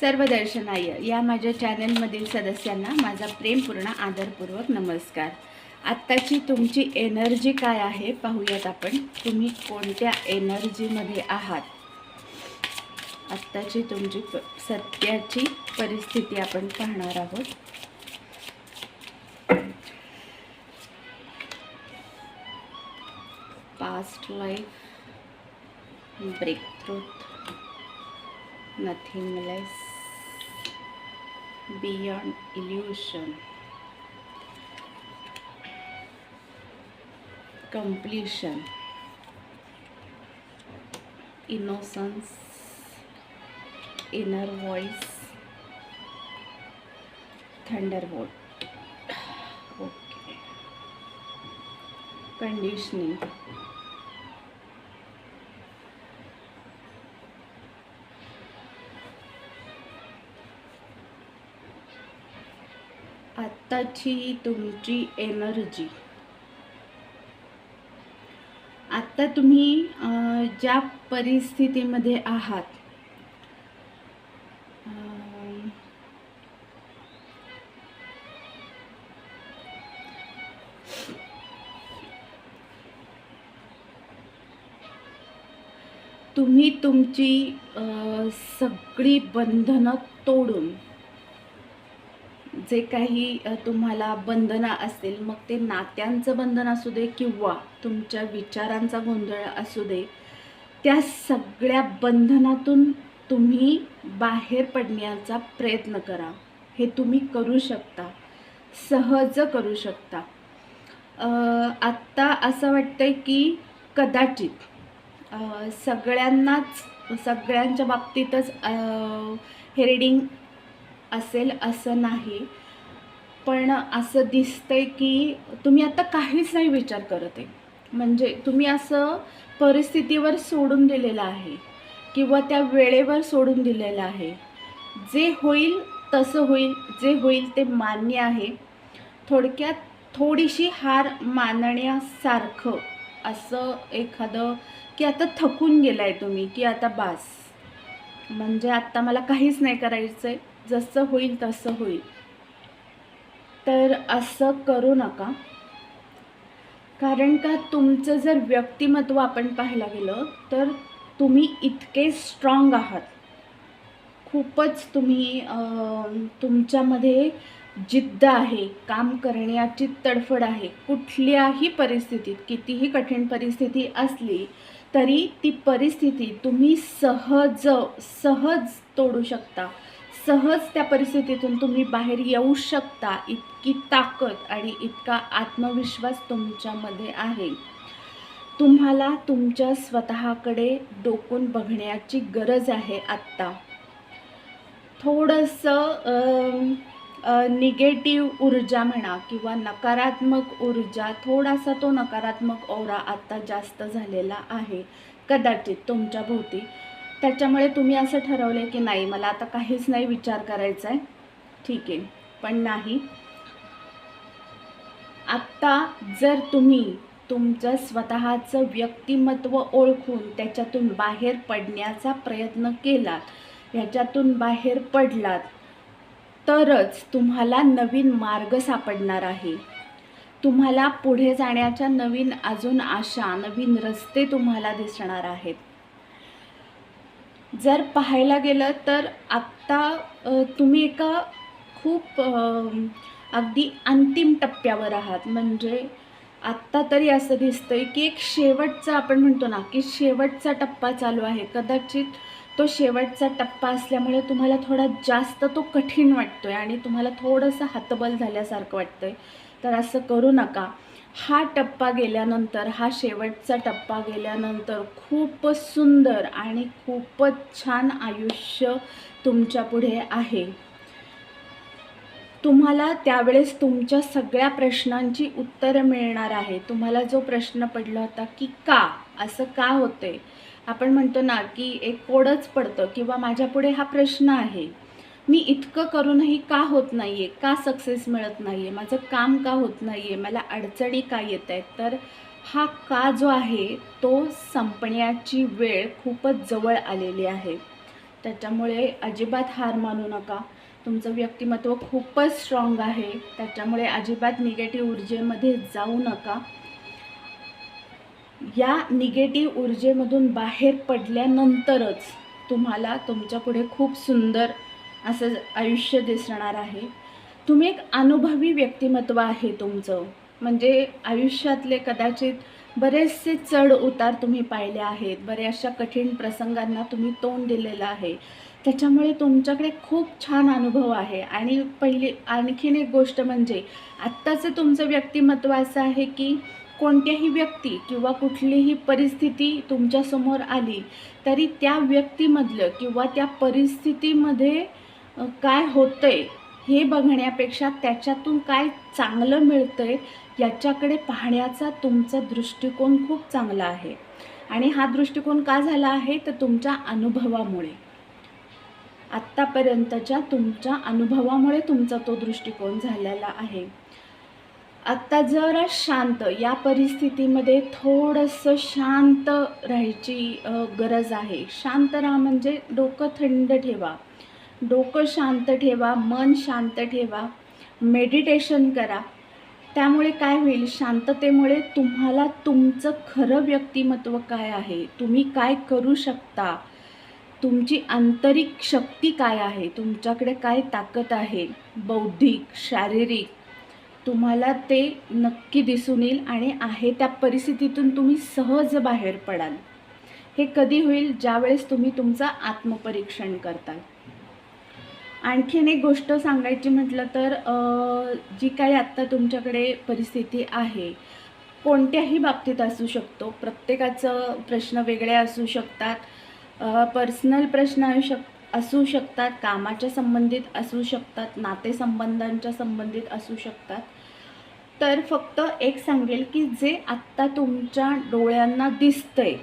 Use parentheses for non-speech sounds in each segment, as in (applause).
सर्व दर्शनाय या माझ्या चॅनलमधील सदस्यांना माझा प्रेमपूर्ण आदरपूर्वक नमस्कार. आत्ताची तुमची एनर्जी काय आहे पाहूयात आपण. तुम्ही कोणत्या एनर्जीमध्ये आहात? आत्ताची तुमची प सत्याची परिस्थिती आपण पाहणार आहोत. Past life breakthrough nothing beyond illusion. Completion. Innocence. Inner voice. Thunderbolt. (sighs) Okay. Conditioning आत्ताची तुमची एनर्जी आत्ता तुम्ही ज्या परिस्थितीमध्ये आहात तुम्ही तुमची सगळी बंधनं तोडून जे काही तुम्हाला बंधनं असतील मग ते नात्यांचं बंधन असू दे किंवा तुमच्या विचारांचा गोंधळ असू दे त्या सगळ्या बंधनातून तुम्ही बाहेर पडण्याचा प्रयत्न करा. हे तुम्ही करू शकता. सहज करू शकता. आत्ता असं वाटतंय की कदाचित सगळ्यांनाच सगळ्यांच्या बाबतीतच हे रिडिंग असेल असं नाही. पण असं दिसतंय की तुम्ही आता काहीच नाही विचार करत आहे. म्हणजे तुम्ही असं परिस्थितीवर सोडून दिलेलं आहे किंवा त्या वेळेवर सोडून दिलेलं आहे. जे होईल तसं होईल जे होईल ते मान्य आहे. थोडक्यात थोडीशी हार मानण्यासारखं असं एखादं की आता थकून गेलाय तुम्ही की आता बास. म्हणजे आत्ता मला काहीच नाही करायचं आहे जसं होईल तसं होईल. तर असं करू नका. कारण का तुमचं जर व्यक्तिमत्व आपण पाहायला गेलं तर तुम्ही इतके स्ट्रॉंग आहात. खूपच तुम्ही तुमच्यामध्ये जिद्द आहे काम करण्याची तडफड आहे. कुठल्याही परिस्थितीत कितीही कठीण परिस्थिती असली तरी ती परिस्थिती तुम्ही सहज सहज तोडू शकता. सहज त्या परिस्थितीतून तुम्ही बाहेर येऊ शकता. इतकी ताकद आणि इतका आत्मविश्वास तुमच्यामध्ये आहे. तुम्हाला तुमच्या स्वतःकडे डोकून बघण्याची गरज आहे आत्ता. थोडंसं निगेटिव्ह ऊर्जा म्हणा किंवा नकारात्मक ऊर्जा थोडासा तो नकारात्मक ओरा आत्ता जास्त झालेला आहे. कदाचित तुमच्या भोवती त्याच्यामुळे तुम्ही असं ठरवलं आहे की नाही मला आता काहीच नाही विचार करायचा आहे. ठीक आहे पण नाही. आत्ता जर तुम्ही तुमचं स्वतःचं व्यक्तिमत्व ओळखून त्याच्यातून बाहेर पडण्याचा प्रयत्न केलात ह्याच्यातून बाहेर पडलात तरच तुम्हाला नवीन मार्ग सापडणार आहे. तुम्हाला पुढे जाण्याच्या नवीन अजून आशा नवीन रस्ते तुम्हाला दिसणार आहेत. जर पाहायला गेलं तर आत्ता तुम्ही एका खूप अगदी अंतिम टप्प्यावर आहात. म्हणजे आत्ता तरी असं दिसतंय की एक शेवटचा आपण म्हणतो ना की शेवटचा टप्पा चालू आहे. कदाचित तो शेवटचा टप्पा असल्यामुळे तुम्हाला थोडा जास्त तो कठीण वाटतो आहे आणि तुम्हाला थोडंसं हातबल झाल्यासारखं वाटतं आहे तर असं करू नका. हा टप्पा गेल्यानंतर हा शेवटचा टप्पा गेल्यानंतर खूपच सुंदर आणि खूपच छान आयुष्य तुमच्यापुढे आहे. तुम्हाला त्यावेळेस तुमच्या सगळ्या प्रश्नांची उत्तरं मिळणार आहे. तुम्हाला जो प्रश्न पडला होता की का असं का होते आपण म्हणतो ना की एक कोडच पडतं किंवा माझ्यापुढे हा प्रश्न आहे. मी इतकं करूनही का होत नाही आहे का सक्सेस मिळत नाही आहे माझं काम का होत नाही आहे मला अडचणी का येत आहेत? तर हा का जो आहे तो संपण्याची वेळ खूपच जवळ आलेली आहे. त्याच्यामुळे अजिबात हार मानू नका. तुमचं व्यक्तिमत्व खूपच स्ट्रॉंग आहे. त्याच्यामुळे अजिबात निगेटिव्ह ऊर्जेमध्ये जाऊ नका. या निगेटिव्ह ऊर्जेमधून बाहेर पडल्यानंतरच तुम्हाला तुमच्यापुढे खूप सुंदर असं आयुष्य दिसणार आहे. तुम्ही एक अनुभवी व्यक्तिमत्व आहे तुमचं. म्हणजे आयुष्यातले कदाचित बरेचसे चढ उतार तुम्ही पाहिले आहेत. बऱ्याचशा कठीण प्रसंगांना तुम्ही तोंड दिलेलं आहे. त्याच्यामुळे तुमच्याकडे खूप छान अनुभव आहे. आणि पहिली आणखीन एक गोष्ट म्हणजे आत्ताचं तुमचं व्यक्तिमत्व असं आहे की कोणत्याही व्यक्ती किंवा कुठलीही परिस्थिती तुमच्यासमोर आली तरी त्या व्यक्तीमधलं किंवा त्या परिस्थितीमध्ये काय होतं आहे हे बघण्यापेक्षा त्याच्यातून काय चांगलं मिळतं आहे याच्याकडे पाहण्याचा तुमचा दृष्टिकोन खूप चांगला आहे. आणि हा दृष्टिकोन का झाला आहे? तर तुमच्या अनुभवामुळे. आत्तापर्यंतच्या तुमच्या अनुभवामुळे तुमचा तो दृष्टिकोन झालेला आहे. आत्ता जरा शांत या परिस्थितीमध्ये थोडंसं शांत राहायची गरज आहे. शांत राहा म्हणजे डोकं थंड ठेवा. डोकं शांत ठेवा मन शांत ठेवा मेडिटेशन करा. त्यामुळे काय होईल? शांततेमुळे तुम्हाला तुमचं खरं व्यक्तिमत्व काय आहे? तुम्ही काय करू शकता? तुमची आंतरिक शक्ती काय आहे? तुमच्याकडे काय ताकद आहे? बौद्धिक शारीरिक? तुम्हाला ते नक्की दिसून येईल आणि आहे त्या परिस्थितीतून तुम्ही सहज बाहेर पडाल. हे कधी होईल? ज्यावेळेस तुम्ही तुमचं आत्मपरीक्षण करताल. आणखीन एक गोष्ट सांगायची म्हटलं तर जी काही आत्ता तुमच्याकडे परिस्थिती आहे कोणत्याही बाबतीत असू शकतो. प्रत्येकाचं प्रश्न वेगळे असू शकतात. पर्सनल प्रश्न असू शक असू शकतात कामाच्या संबंधित असू शकतात नातेसंबंधांच्या संबंधित असू शकतात. तर फक्त एक सांगेल की जे आत्ता तुमच्या डोळ्यांना दिसतंय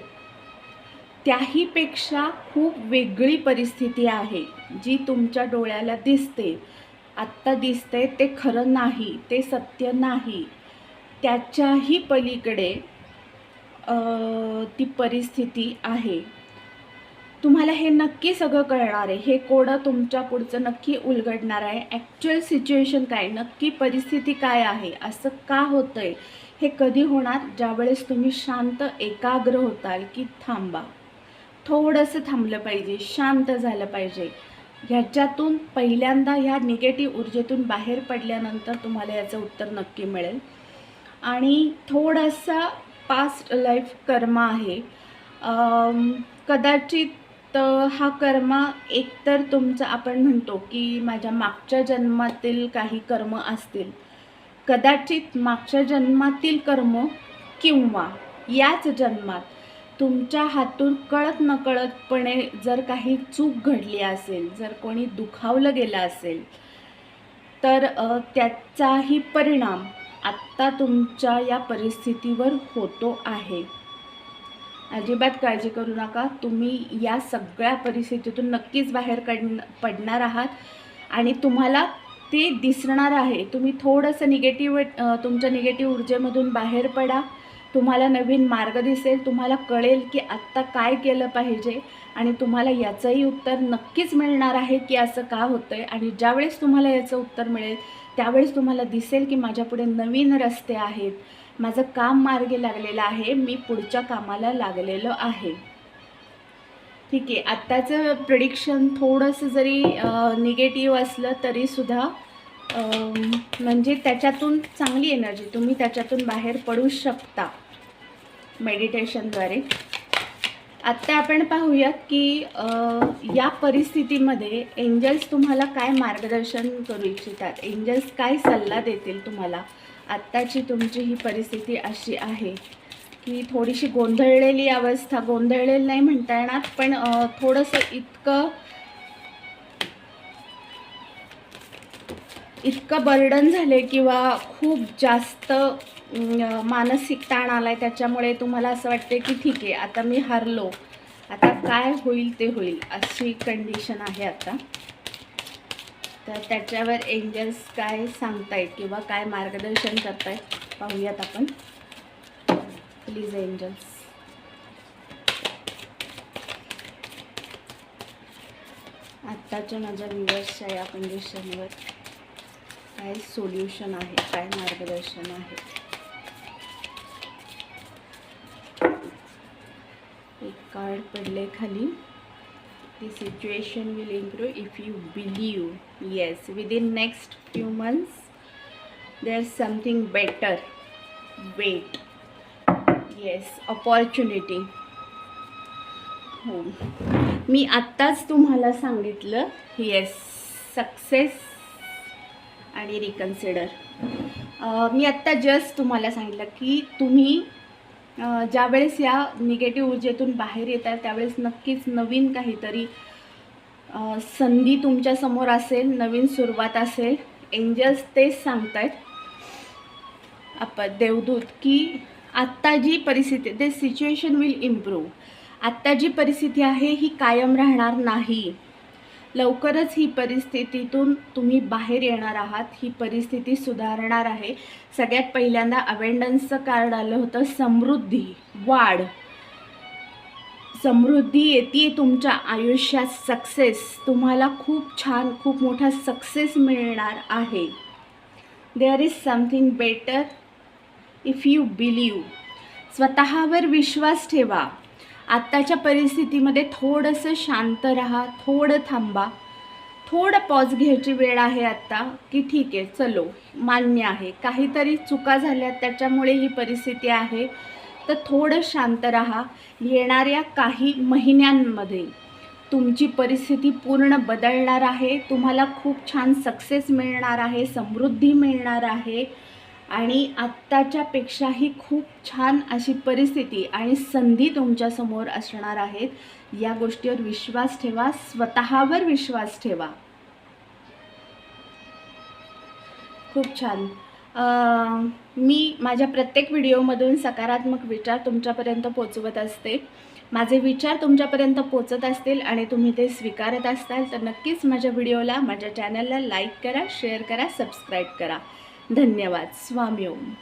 त्याहीपेक्षा खूप वेगळी परिस्थिती आहे जी तुमच्या डोळ्याला दिसते. आत्ता दिसते ते खरं नाही ते सत्य नाही. त्याच्याही पलीकडे ती परिस्थिती आहे. तुम्हाला हे नक्की सगळं कळणार आहे. हे कोडं तुमच्या पुढचं नक्की उलगडणार आहे. ॲक्च्युअल सिच्युएशन काय? नक्की परिस्थिती काय आहे? असं का होतं आहे हे कधी होणार? ज्यावेळेस तुम्ही शांत एकाग्र होताल की थांबा. थोडंसं थांबलं पाहिजे शांत झालं पाहिजे. ह्याच्यातून पहिल्यांदा ह्या निगेटिव्ह ऊर्जेतून बाहेर पडल्यानंतर तुम्हाला याचं उत्तर नक्की मिळेल. आणि थोडासा पास्ट लाईफ कर्म आहे. कदाचित हा कर्मा एकतर तुमचा आपण म्हणतो की माझ्या मागच्या जन्मातील काही कर्म असतील. कदाचित मागच्या जन्मातील कर्म किंवा याच जन्मात तुमच्या हातून कळत नकळतपणे जर काही चूक घडली असेल जर कोणी दुखावलं गेलं असेल तर त्याचाही परिणाम आत्ता तुमच्या या परिस्थितीवर होतो आहे. अजिबात काळजी करू नका. तुम्ही या सगळ्या परिस्थितीतून नक्कीच बाहेर कड पडणार आहात आणि तुम्हाला ते दिसणार आहे. तुम्ही थोडंसं निगेटिव्ह तुमच्या निगेटिव्ह ऊर्जेमधून बाहेर पडा. तुम्हाला नवीन मार्ग दिसेल तुम्हाला कळेल की आत्ता काय केलं पाहिजे आणि तुम्हाला याचंही उत्तर नक्कीच मिळणार आहे की असं का होतं आहे आणि ज्यावेळेस तुम्हाला याचं उत्तर मिळेल त्यावेळेस तुम्हाला दिसेल की माझ्यापुढे नवीन रस्ते आहेत. माझं काम मार्गी लागलेलं आहे मी पुढच्या कामाला लागलेलो आहे. ठीक आहे आत्ताचं प्रिडिक्शन थोडंसं जरी निगेटिव्ह असलं तरीसुद्धा म्हणजे त्याच्यातून चांगली एनर्जी तुम्ही त्याच्यातून बाहेर पडू शकता. मेडिटेशनद्वारे. आत्ता आपण पाहूयात की या परिस्थितीमध्ये एंजल्स तुम्हाला काय मार्गदर्शन करू इच्छितात? एंजल्स काय सल्ला देतील तुम्हाला? आत्ताची तुमची ही परिस्थिती अशी आहे की थोडीशी गोंधळलेली अवस्था गोंधळलेली नाही म्हणता येणार पण थोडंसं इतकं इतकं बर्डन झाले किंवा खूप जास्त मानसिक ताण आलाय त्याच्यामुळे तुम्हाला असं वाटते की ठीक आहे आता मी हारलो. आता काय होईल ते होईल अशी कंडिशन आहे आता. तर त्याच्यावर एंजल्स काय सांगतायत किंवा काय मार्गदर्शन करतायत पाहूयात आपण. प्लीज एंजल्स आत्ताच्या माझ्या व्ह्युअर्सच्या या कंडिशनवर काय सोल्युशन आहे काय मार्गदर्शन आहे? हार्ड पडले खाली. The situation will improve if you believe yes within next few months they are something better wait yes opportunity हो मी आत्ताच तुम्हाला सांगितलं येस सक्सेस आणि रिकन्सिडर मी आत्ता जस्ट तुम्हाला सांगितलं की तुम्ही ज्यावेळेस या निगेटिव्ह ऊर्जेतून बाहेर येतात त्यावेळेस नक्कीच नवीन काहीतरी संधी तुमच्यासमोर असेल नवीन सुरुवात असेल. एंजल्स तेच सांगत आहेत आपण देवदूत की आत्ता जी परिस्थिती ते सिच्युएशन विल इम्प्रूव्ह आत्ता जी परिस्थिती आहे ही कायम राहणार नाही. लवकरच ही परिस्थितीतून तुम्ही बाहेर येणार आहात. ही परिस्थिती सुधारणार आहे. सगळ्यात पहिल्यांदा अवेंडन्सचं कार्ड आलं होतं समृद्धी वाढ. समृद्धी येते तुमच्या आयुष्यात सक्सेस. तुम्हाला खूप छान खूप मोठा सक्सेस मिळणार आहे. There is something better if you believe स्वतःवर विश्वास ठेवा. आत्ताच्या परिस्थितीमध्ये थोडंसं शांत राहा थोडं थांबा. थोडं पॉज घ्यायची वेळ आहे आत्ता की ठीक आहे चलो मान्य आहे. काहीतरी चुका झाल्या त्याच्यामुळे ही परिस्थिती आहे. तर थोडं शांत राहा. येणाऱ्या काही महिन्यांमध्ये तुमची परिस्थिती पूर्ण बदलणार आहे. तुम्हाला खूप छान सक्सेस मिळणार आहे समृद्धी मिळणार आहे. आणि आत्ताच्यापेक्षाही खूप छान अशी परिस्थिती आणि संधी तुमच्यासमोर असणार आहेत. या गोष्टीवर विश्वास ठेवा स्वतःवर विश्वास ठेवा. खूप छान. मी माझ्या प्रत्येक व्हिडिओमधून सकारात्मक विचार तुमच्यापर्यंत पोचवत असते. माझे विचार तुमच्यापर्यंत पोचत असतील आणि तुम्ही ते स्वीकारत असताल तर नक्कीच माझ्या व्हिडिओला माझ्या चॅनलला लाईक करा शेअर करा सबस्क्राईब करा. धन्यवाद. स्वामी ओम.